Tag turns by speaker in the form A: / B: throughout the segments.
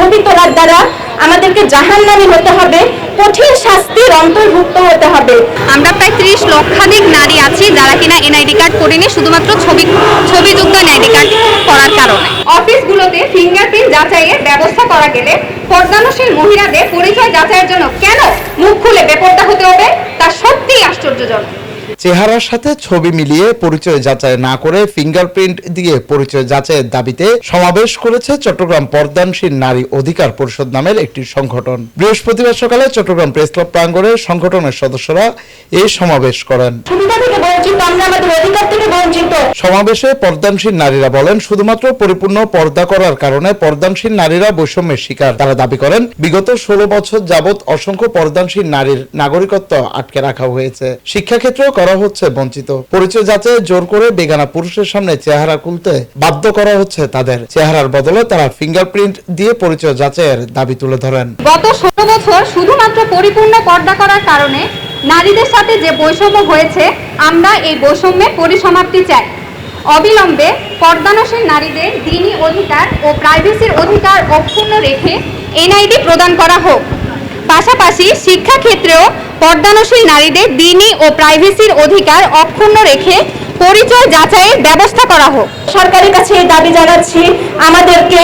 A: ছবি তোলার দ্বারা আমাদেরকে জাহান্নামী হতে হবে কঠিন শাস্তির অন্তর্ভুক্ত হতে হবে।
B: আমরা প্রায় ত্রিশ লক্ষাধিক নারী আছি যারা কিনা এনআইডি কার্ড করিনি শুধুমাত্র ছবি ছবিযুক্ত এনআইডি কার্ড করার কারণে। অফিসগুলোতে ফিঙ্গারপ্রিন্ট যাচাইয়ের ব্যবস্থা করা গেলে পর্দানশীল মহিলাদের পরিচয় যাচাইয়ের জন্য কেন মুখ খুলে বেপর্দা হতে হবে?
C: চেহারার সাথে ছবি মিলিয়ে পরিচয় যাচাই না করে ফিঙ্গারপ্রিন্ট দিয়ে পরিচয় যাচাইয়ের দাবিতে সমাবেশ করেছে চট্টগ্রাম পর্দানশীল নারী অধিকার পরিষদ নামের একটি সংগঠন। বৃহস্পতিবার সকালে চট্টগ্রাম প্রেস ক্লাব প্রাঙ্গণে সংগঠনের সদস্যরা এই সমাবেশ করেন। সমাবেশে পর্দানশীল নারীরা বলেন শুধুমাত্র পরিপূর্ণ পর্দা করার কারণে পর্দানশীল নারীরা বৈষম্যের শিকার। তারা দাবি করেন বিগত ষোলো বছর যাবৎ অসংখ্য পর্দানশীল নারীর নাগরিকত্ব আটকে রাখা হয়েছে। শিক্ষাক্ষেত্রেও করা হচ্ছে বঞ্চিত। পরিচয় যাচাই জোর করে বেগানা পুরুষের সামনে চেহারা খুলতে বাধ্য করা হচ্ছে তাদের। চেহারার বদলে তারা ফিঙ্গারপ্রিন্ট দিয়ে পরিচয় যাচাইয়ের দাবি তুলে ধরেন।
B: গত ষোলো বছর শুধুমাত্র পরিপূর্ণ পর্দা করার কারণে নারীদের সাথে যে বৈষম্য হয়েছে, আমরা এই বৈষম্যে পরিসমাপ্তি চাই। অবিলম্বে পর্দানশীল নারীদের দিনী অধিকার ও প্রাইভেসির অধিকার অক্ষুণ্ণ রেখে এনআইডি প্রদান করা হোক। পাশাপাশি শিক্ষাক্ষেত্রেও পর্দানশীল নারীদের দিনই ও প্রাইভেসির অধিকার অক্ষুণ্ণ রেখে পরিচয় যাচাইয়ের ব্যবস্থা করা হোক।
A: সরকারের কাছে এই দাবি জানাচ্ছি আমাদেরকে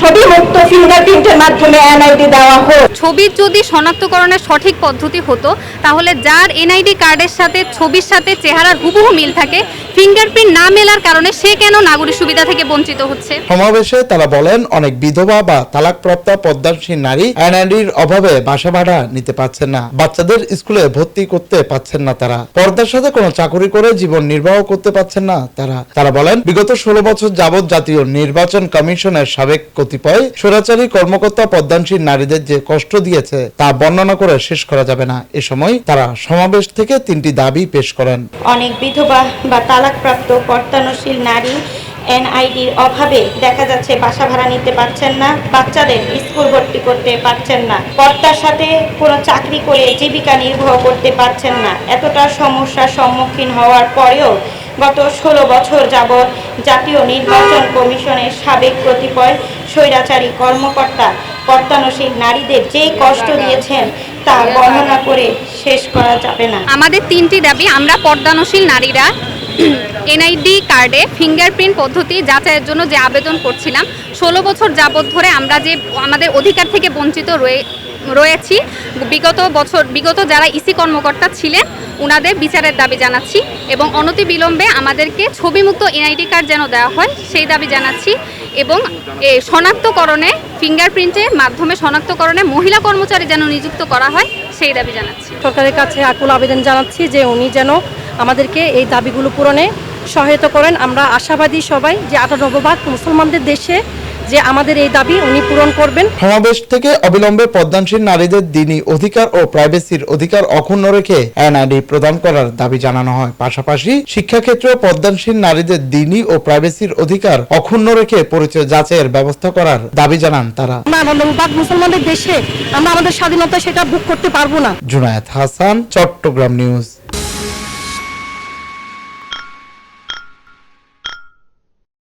A: ছবি মুক্ত ফিঙ্গারপ্রিন্টের মাধ্যমে এনআইডি দেওয়া হোক।
B: ছবির যদি শনাক্তকরণের সঠিক পদ্ধতি হতো তাহলে যার এনআইডি কার্ডের সাথে ছবির সাথে চেহারার হুবহু মিল থাকে ফিঙ্গারপ্রিন্ট না মেলার কারণে সে কেন নাগরিক সুবিধা থেকে বঞ্চিত হচ্ছে?
C: সমাবেশে তারা বলেন অনেক বিধবা বা তালাকপ্রাপ্ত পদ্মাসীন নারী এনআইডির অভাবে বাসা ভাড়া নিতে পারছেন না। বাচ্চাদের স্কুলে ভর্তি করতে পারছেন না তারা। পর্দার সাথে কোনো চাকরি করে জীবন নির্বাহ করতে পারছেন না তারা। তারা বলেন বিগত ষোলো বছর যাবৎ জাতীয় নির্বাচন কমিশনের সাবেক কতিপয় স্বৈরাচারী কর্মকর্তা পদ্মানশীল নারীদের যে কষ্ট দিয়েছে তা বর্ণনা করে শেষ করা যাবে না। এ সময় তারা সমাবেশ থেকে তিনটি দাবি পেশ করেন।
D: অনেক বিধবা বা তালাকপ্রাপ্ত কর্তানশীল নারী এনআইডির অভাবে দেখা যাচ্ছে বাসা ভাড়া নিতে পারছেন না, বাচ্চাদের স্কুল ভর্তি করতে পারছেন না, কর্তার সাথে কোনো চাকরি করে জীবিকা নির্বাহ করতে পারছেন না। এতটা সমস্যার সম্মুখীন হওয়ার পরেও গত ষোলো বছর যাবৎ জাতীয় নির্বাচন কমিশনের সাবেক কতিপয় স্বৈরাচারী কর্মকর্তা কর্তানশীল নারীদের যে কষ্ট দিয়েছেন তা বর্ণনা করে শেষ করা যাবে না।
B: আমাদের তিনটি দাবি, আমরা পর্দানশীল নারীরা এনআইডি কার্ডে ফিঙ্গারপ্রিন্ট পদ্ধতি যাচাইয়ের জন্য যে আবেদন করছিলাম, ষোলো বছর যাবৎ ধরে আমরা যে আমাদের অধিকার থেকে বঞ্চিত রয়ে, রয়েছি। বিগত বছর, বিগত যারা ইসি কর্মকর্তা ছিলেন, উনাদের বিচারের দাবি জানাচ্ছি এবং অনতি বিলম্বে আমাদেরকে ছবিমুক্ত এনআইডি কার্ড যেন দেওয়া হয়, সেই দাবি জানাচ্ছি এবং শনাক্তকরণে, ফিঙ্গারপ্রিন্টের মাধ্যমে শনাক্তকরণে মহিলা কর্মচারী যেন নিযুক্ত করা হয় সেই দাবি জানাচ্ছি।
E: সরকারের কাছে আকুল আবেদন জানাচ্ছি যে উনি যেন আমাদেরকে এই দাবিগুলো পূরণে সহায়তা করেন। আমরা আশাবাদী সবাই যে আটানব্বই ভাগ মুসলমানদের দেশে যে আমাদের এই দাবি উনি পূরণ করবেন।
C: সমাবেশ থেকে অবিলম্বে পদ্মানশীল নারীদের দিনী অধিকার ও প্রাইভেসির অধিকার অক্ষুণ্ণ রেখে এনআইডি প্রদান করার দাবি জানানো হয়। পাশাপাশি শিক্ষাক্ষেত্রে পদ্মানশীল নারীদের দিনী ও প্রাইভেসির অধিকার অক্ষুণ্ণ রেখে পরিচয় যাচাইয়ের ব্যবস্থা করার দাবি জানান তারা।
E: মুসলমানদের দেশে আমরা আমাদের স্বাধীনতা সেটা ভোগ করতে পারব না।
C: জুনায়েদ হাসান চট্টগ্রাম নিউজ।